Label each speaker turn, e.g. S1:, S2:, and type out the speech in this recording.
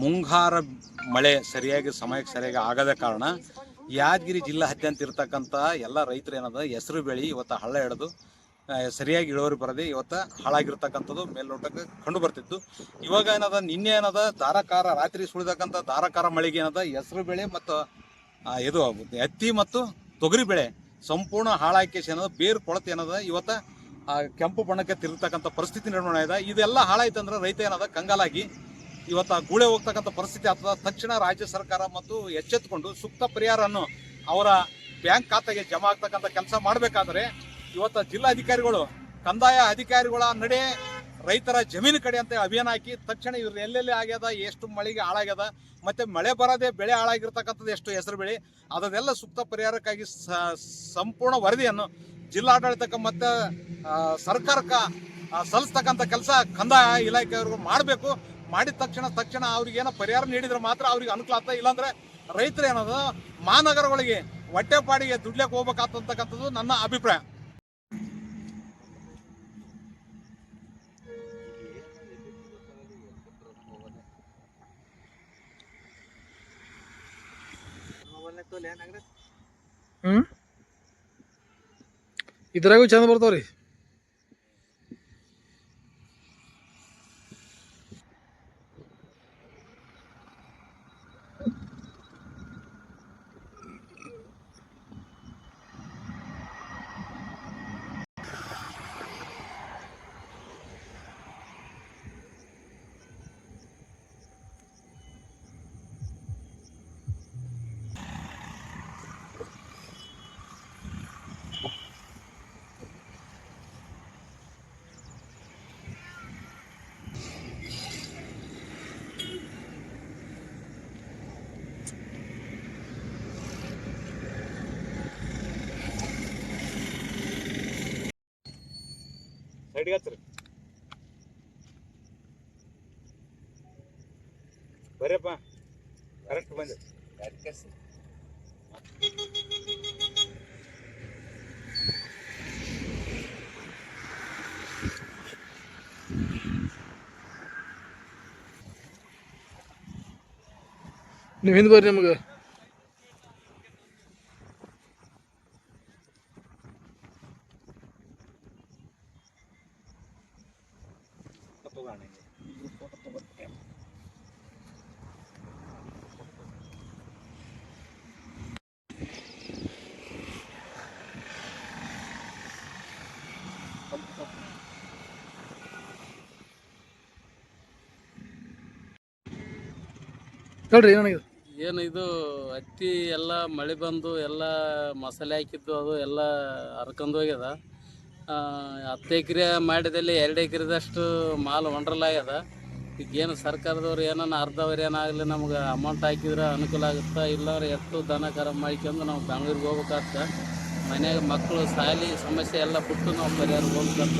S1: ಮುಂಗಾರ ಮಳೆ ಸರಿಯಾಗಿ, ಸಮಯಕ್ಕೆ ಸರಿಯಾಗಿ ಆಗದ ಕಾರಣ ಯಾದಗಿರಿ ಜಿಲ್ಲಾ ಜಿಲ್ಲಾದ್ಯಂತ ಇರತಕ್ಕಂಥ ಎಲ್ಲ ರೈತರು ಏನದ, ಹೆಸರು ಬೆಳೆ ಇವತ್ತು ಹಳ್ಳ ಹಿಡಿದು ಸರಿಯಾಗಿ ಇಳುವರಿ ಬರದೆ ಇವತ್ತು ಹಾಳಾಗಿರ್ತಕ್ಕಂಥದ್ದು ಮೇಲ್ನೋಟಕ್ಕೆ ಕಂಡು ಬರ್ತಿತ್ತು. ಇವಾಗ ಏನದ, ನಿನ್ನೆ ಏನದ, ಧಾರಾಕಾರ ರಾತ್ರಿ ಸುಳಿದಕ್ಕಂಥ ಧಾರಾಕಾರ ಮಳೆಗೆ ಏನದ, ಹೆಸರು ಬೆಳೆ ಮತ್ತು ಇದು ಹತ್ತಿ ಮತ್ತು ತೊಗರಿ ಬೆಳೆ ಸಂಪೂರ್ಣ ಹಾಳಾಕಿ ಏನದ, ಬೇರು ಕೊಳತೆ ಏನದ, ಇವತ್ತ ಕೆಂಪು ಬಣ್ಣಕ್ಕೆ ತಿರುತಕ್ಕಂಥ ಪರಿಸ್ಥಿತಿ ನಿರ್ಮಾಣ ಇದೆ ಇದೆಲ್ಲ ಹಾಳಾಯ್ತು ಅಂದ್ರೆ ರೈತ ಏನದ, ಕಂಗಾಲಾಗಿ ಇವತ್ತು ಆ ಗೂಳೆ ಹೋಗ್ತಕ್ಕಂಥ ಪರಿಸ್ಥಿತಿ ಆಗ್ತದ. ತಕ್ಷಣ ರಾಜ್ಯ ಸರ್ಕಾರ ಮತ್ತು ಎಚ್ಚೆತ್ತುಕೊಂಡು ಸೂಕ್ತ ಪರಿಹಾರವನ್ನು ಅವರ ಬ್ಯಾಂಕ್ ಖಾತೆಗೆ ಜಮಾ ಆಗ್ತಕ್ಕಂಥ ಕೆಲಸ ಮಾಡಬೇಕಾದ್ರೆ ಇವತ್ತು ಜಿಲ್ಲಾಧಿಕಾರಿಗಳು, ಕಂದಾಯ ಅಧಿಕಾರಿಗಳ ನಡೆ ರೈತರ ಜಮೀನು ಕಡೆ ಅಂತ ಅಭಿಯಾನ ಹಾಕಿ ತಕ್ಷಣ ಇವ್ರು ಎಲ್ಲೆಲ್ಲಿ ಆಗ್ಯದ, ಎಷ್ಟು ಮಳೆಗೆ ಹಾಳಾಗ್ಯದ, ಮತ್ತೆ ಮಳೆ ಬರದೆ ಬೆಳೆ ಹಾಳಾಗಿರ್ತಕ್ಕಂಥದ್ದು ಎಷ್ಟು ಹೆಸರು ಬೆಳೆ, ಅದನ್ನೆಲ್ಲ ಸೂಕ್ತ ಪರಿಹಾರಕ್ಕಾಗಿ ಸಂಪೂರ್ಣ ವರದಿಯನ್ನು ಜಿಲ್ಲಾಡಳಿತಕ್ಕೆ ಮತ್ತು ಸರ್ಕಾರಕ್ಕೆ ಸಲ್ಲಿಸ್ತಕ್ಕಂಥ ಕೆಲಸ ಕಂದಾಯ ಇಲಾಖೆಯವ್ರಿಗೂ ಮಾಡಬೇಕು. ಮಾಡಿದ ತಕ್ಷಣ ತಕ್ಷಣ ಅವ್ರಿಗೆ ಏನೋ ಪರಿಹಾರ ನೀಡಿದ್ರೆ ಮಾತ್ರ ಅವ್ರಿಗೆ ಅನುಕೂಲ ಆಗ್ತದೆ ಇಲ್ಲಾಂದ್ರೆ ರೈತರು ಏನದ, ಮಹಾನಗರಗಳಿಗೆ ಹೊಟ್ಟೆಪಾಡಿಗೆ ದುಡ್ಲಕ್ಕೆ ಹೋಗ್ಬೇಕಾಗ್ತಕ್ಕಂಥದ್ದು ನನ್ನ ಅಭಿಪ್ರಾಯ.
S2: ಹ್ಮ್? ಇದ್ರಾಗೂ ಚಂದ ಬರ್ತಾವ್ರಿ.
S1: ಸೈಡ್ಗೆ ಹಚ್ಚ್ರಿ ಬರ್ರಿಯಪ್ಪ ಕರೆಕ್ಟ್ ಬಂದೆ.
S2: ನೀವು ಹಿಂದೆ ಬರ್ರಿ ನಿಮ್ಗೆ.
S3: ಏನು ಇದು ಹತ್ತಿ ಎಲ್ಲ ಮಳೆ ಬಂದು ಎಲ್ಲ ಮಸಾಲೆ ಹಾಕಿದ್ದು ಅದು ಎಲ್ಲ ಹರ್ಕೊಂಡು ಹೋಗ್ಯದ. ಹತ್ತು ಎಕರೆ ಮಾಡಿದಲ್ಲಿ ಎರಡು ಎಕರೆದಷ್ಟು ಮಾಲ್ ಆಗ್ಯದ ಈಗೇನು ಸರ್ಕಾರದವ್ರು ಏನನ್ನ ಅರ್ಧವ್ರು ಏನಾಗಲಿ ನಮ್ಗೆ ಅಮೌಂಟ್ ಹಾಕಿದ್ರೆ ಅನುಕೂಲ ಆಗುತ್ತಾ ಇಲ್ಲಾಂದ್ರೆ ಎಷ್ಟು ದನ ಕರ ಮಾಡ್ಕೊಂಡು ನಾವು ಬೆಂಗ್ಳೂರಿಗೆ ಹೋಗ್ಬೇಕಾಗ್ತ. ಮನೆಯಾಗ ಮಕ್ಕಳು ಸಾಲಿ ಸಮಸ್ಯೆ ಎಲ್ಲ ಬಿಟ್ಟು ನಾವು ಪರಿಹಾರ ಹೋಗ್ಬೇಕಂತ